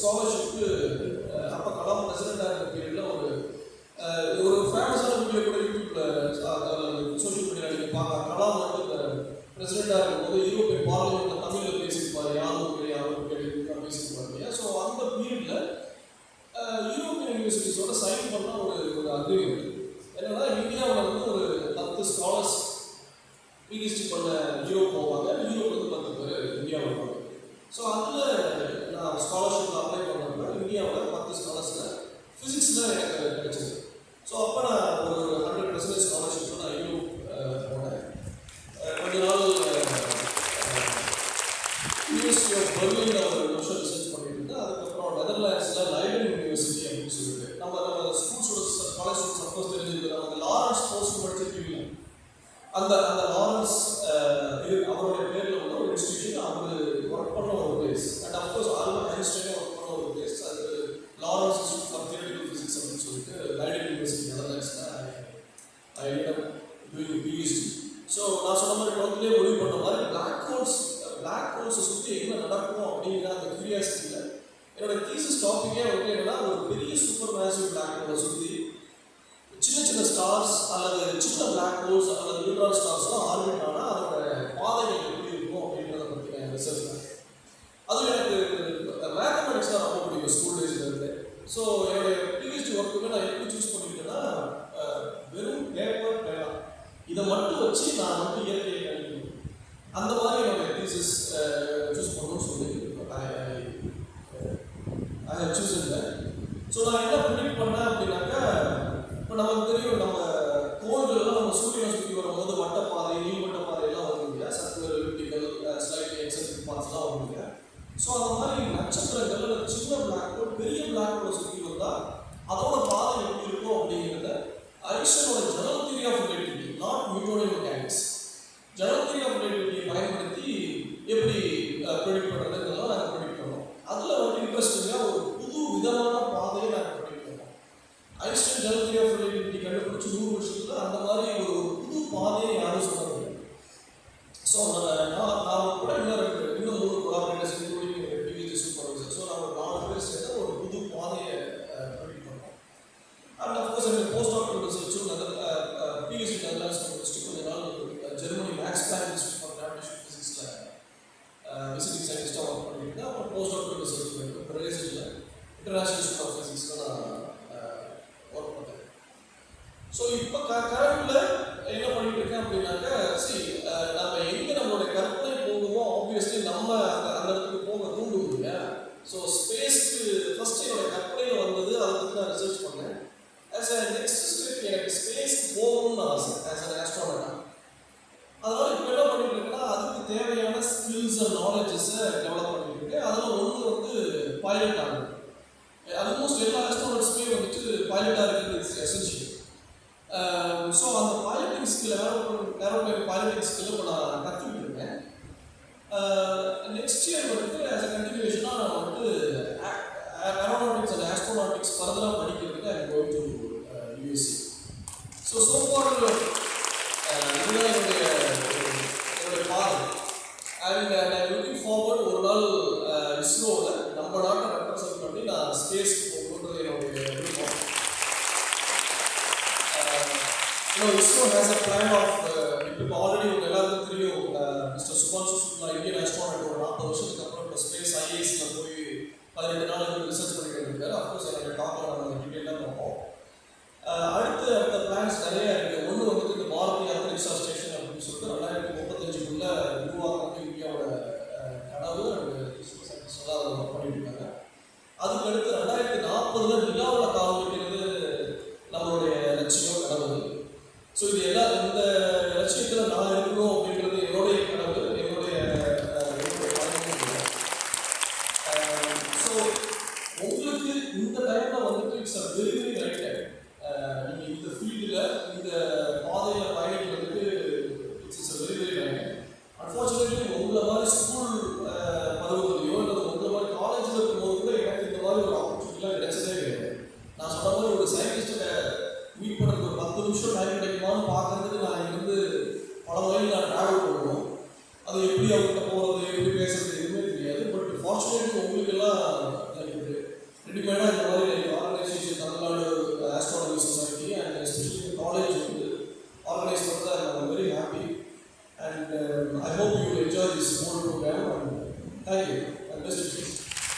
Scholarship அப்போ கலாம் பிரசிடெண்டாக இருக்க பீரியடில் ஒரு ஒரு ஃபேமஸான வீடியோ கூட யூடியூப்பில் சோஷியல் மீடியாவில் நீங்கள் பார்க்கலாம். கலாம் வந்து பிரசிடண்டாக இருக்கும்போது யூரோப்பிய பார்லிமெண்ட்டில் தமிழில் பேசியிருப்பார். யாரும் யாரும் கேட்டு பேசியிருப்பார் இல்லையா? ஸோ அந்த பீரியடில் யூரோப்பியன் யூனிவர்சிட்டிஸோட சைன் பண்ண ஒரு ஒரு அக்ரிமெண்ட் என்னன்னா இந்தியாவில் வந்து ஒரு பத்து ஸ்காலர்ஸ் பிஹெச்டி பண்ண யூரோப் போவாங்க. யூரோப் வந்து பத்து பேர் இந்தியாவில் வருவாங்க ஸோ அதில் நான் ஸ்காலர்ஷிப் அப்ளை பண்ணப்ப இந்தியாவில் பத்து ஃபிசிக்ஸ் தான் எனக்கு கிடைச்சது ஸோ அப்போ நான் ஒரு ஹண்ட்ரட் பர்சன்டேஜ் ஸ்காலர்ஷிப்பில் நான் யூரோப் போனேன். கொஞ்ச நாள் யூனிவர்சிட்டி ஆஃப் பெர்லினில் ஒரு ரெண்டு வருஷம் ரிசர்ச் பண்ணிட்டு இருந்தேன். அதுக்கப்புறம் நெதர்லாண்ட்ஸில் லைடன் யூனிவர்சிட்டி அப்படின்னு சொல்லிட்டு. நம்ம நம்ம ஸ்கூல்ஸோட ஸ்டூடெண்ட்ஸ் காலேஜ் ஸ்டூடெண்ட்ஸ் சப்போஸ் தெரிஞ்சிருக்கு அந்த லாரன்ஸ் போஸ்ட் படிச்சிருக்கீங்களா அந்த அந்த லாரன்ஸ் அவருடைய பேரில் உள்ள ஒரு இன்ஸ்டிடியூஷன் அவர் ஒர்க் பண்ண ஒரு place and of course Albert ஐன்ஸ்டைனே work பண்ண ஒரு பிளேஸ் அது Lorentz institute for theoretical physics அப்படின்னு சொல்லிட்டு Leiden university நெதர்லாண்ட்ஸில் I ended up doing PhD. So நான் சொன்ன மாதிரி டுவெல்த்லேயே முடிவு பண்ண மாதிரி பிளாக் ஹோல்ஸ் பிளாக் ஹோல்ஸை சுற்றி என்ன நடக்கும் அப்படிங்கிற அந்த கியூரியாசிட்டியில் என்னோட வந்து என்னன்னா ஒரு பெரிய சூப்பர் மேசிவ் பிளாக் ஹோலை சுற்றி சின்ன சின்ன ஸ்டார்ஸ் அல்லது சின்ன பிளாக் ஹோல்ஸ் அல்லது நியூட்ரான் ஸ்டார்ஸ்லாம் ஆர்பிட் ஆனால் அதோட பாதைகள் எப்படி இருக்கும் அப்படின்றத பற்றின ரிசர்ச் அது எனக்கு மேத்தமெட்டிக்ஸ் தான் ரொம்ப பிடிக்கும் ஸ்கூல் டேஸ்ல இருந்து. ஸோ என்னுடைய பிஹெச்டி ஒர்க்குமே நான் எப்படி சூஸ் பண்ணிக்கிட்டேன்னா வெறும் பேப்பர் பேனா இதை மட்டும் வச்சு நான் மட்டும் இயற்கையை கணிக்கணும் அந்த மாதிரி என்னுடைய தீசிஸ் சூஸ் பண்ணணும்னு சொல்லி ஐ சூஸ் இல்லை ஸோ நான் என்ன ப்ரிடிக்ட் பண்ணேன் அப்படின்னாக்கா இப்போ நமக்கு தெரியும் நம்ம கோள்கள்லாம் நம்ம சூரியனை சுற்றி வரும்போது வட்டப்பாதை நீள்வட்ட பாதையெல்லாம் வரும் இல்லையா சர்க்குலர் எலிப்டிக்கல் ஸ்லைட்லி எக்ஸென்ட்ரிக் பாத்ஸ்லாம் வரும் இல்லையா ஸோ அந்த மாதிரி நட்சத்திரங்கள் அல்லது சின்ன பிளாக் ஹோல் பெரிய பிளாக் ஹோலை சுற்றி வந்தால் அதோட பாதை எப்படி இருக்கும் அப்படிங்கிறத ஐன்ஸ்டைனோட general theory of relativity not Newtonian mechanics general theory of ரிலேட்டிவிட்டியை பயன்படுத்தி எப்படி ப்ரெடிக்ட் பண்ணுறதுங்கிறதெல்லாம் நாங்கள் ப்ரெடிக்ட் பண்ணோம். அதில் வந்து இன்ட்ரெஸ்டிங்காக ஒரு புது விதமான பாதையை நாங்கள் ப்ரெடிக்ட் பண்ணோம். அரிசன் ஜெனரல் தியரி ஆஃப் ரிலேட்டிவிட்டி கண்டுபிடிச்சி நூறு வருஷத்தில் அந்த மாதிரி ஒரு புது பாதையை யாரும் சொல்ல முடியாது. ஸோ அந்த நான் கூட இன்னும் ரெண்டு இன்னும் மூணு collaborators including PhD supervisor so நம்ம ஒரு நாலு பேர் சேர்ந்து ஒரு புது பாதையை ப்ரெடிக்ட் பண்ணோம் அண்ட் அஃப்கோர்ஸ் எனக்கு போஸ்ட் டாக்டர் ரிசர்ச்சும் நல்ல பிஹெச்டி நெதர்லாண்ட்ஸ் முடிச்சுட்டு கொஞ்ச நாள் அஹ், Germany Max Planck institute for gravitation ஃபிசிக்ஸில் விசிட்டிங் சயின்டிஸ்டாக ஒர்க் பண்ணிட்டு அப்புறம் போஸ்ட் டாக்டர் ரிசர்ச் பிரேசிலில் இன்டர்நேஷ்னல் ஸ்கூல் ஆஃப் ஃபிசிக்ஸில் நான் ஒர்க் பண்ணேன் ஸோ இப்போ க கரண்டில் என்ன பண்ணிட்டு இருக்கேன் அப்படின்னாக்கா சி நம்ம எங்கே நம்மளோட கற்பனை போகுமோ ஆப்வியஸ்லி நம்ம அந்த அந்த இடத்துக்கு போக தூண்டும் இல்லையா? ஸோ ஸ்பேஸ்க்கு ஃபஸ்ட்டு என்னோட கற்பனையில் வந்தது அதை பற்றி நான் ரிசர்ச் பண்ணேன். ஆஸ் அ நெக்ஸ்ட் ஸ்டெப் எனக்கு ஸ்பேஸ்க்கு போகணும்னு ஆசை ஆஸ் அன் ஆஸ்ட்ரானட்டா அதனால் இப்போ என்ன பண்ணிட்டு இருக்கேன்னா அதுக்கு தேவையான ஸ்கில்ஸ் அண்ட் நாலேஜஸை டெவலப் பண்ணிட்டு இருக்கேன் அதில் ஒன்று வந்து பைலட் ஆகுது ஆல்மோஸ்ட் எல்லா ஆஸ்ட்ரானட்ஸுமே வந்துட்டு பைலட்டாக இருக்கிறது இட்ஸ் எசென்ஷியல் ஸோ அந்த piloting skill aeroplane piloting skill இப்போ நான் கற்றுக்கிட்டு இருக்கேன் நெக்ஸ்ட் இயர் வந்துட்டு ஆஸ் அ கண்டினியூஷனாக நான் வந்துட்டு ஏரோநாட்டிக்ஸ் அண்ட் ஆஸ்ட்ரோநாட்டிக்ஸ் ஃபர்தராக படிக்கிறதுக்கு I going to USC so so for இதுதான் என்னுடைய என்னுடைய பாதை அண்ட் ஐ லுக்கிங் ஃபார்வர்ட் ஒரு நாள் இஸ்ரோவில் நம்ம நாட்டை ரெப்ரசன்ட் பண்ணி நான் ஸ்பேஸ்க்கு போகணுன்றது என்னுடைய விருப்பம் you know, ISRO has a plan uh, இப்போ ஆல்ரெடி உங்க எல்லாருக்கும் தெரியும் மிஸ்டர் சுபாஷ் சுக்லா இந்தியன் ஆஸ்ட்ரானட் ஒரு நாற்பது வருஷத்துக்கு அப்புறம் இப்போ ஸ்பேஸ் ஐஏஎஸ்ல போய் பதினெட்டு நாள் ரிசர்ச் பண்ணிட்டு இருக்காரு. அஃப்கோர்ஸ் எனக்கு டாக்ல நம்ம டீட்டெயிலாக பார்ப்போம் ஸோ இது எல்லா இந்த லட்சியத்தில் நான் இருக்கணும் அப்படின்றது என்னுடைய கனவு என்னுடைய என்னுடைய ஸோ உங்களுக்கு இந்த டைமில் வந்துட்டு இட்ஸ் அ வெரி அதை வழி நாங்கள் ஆய்வு பண்ணுவோம். அது எப்படி அவங்க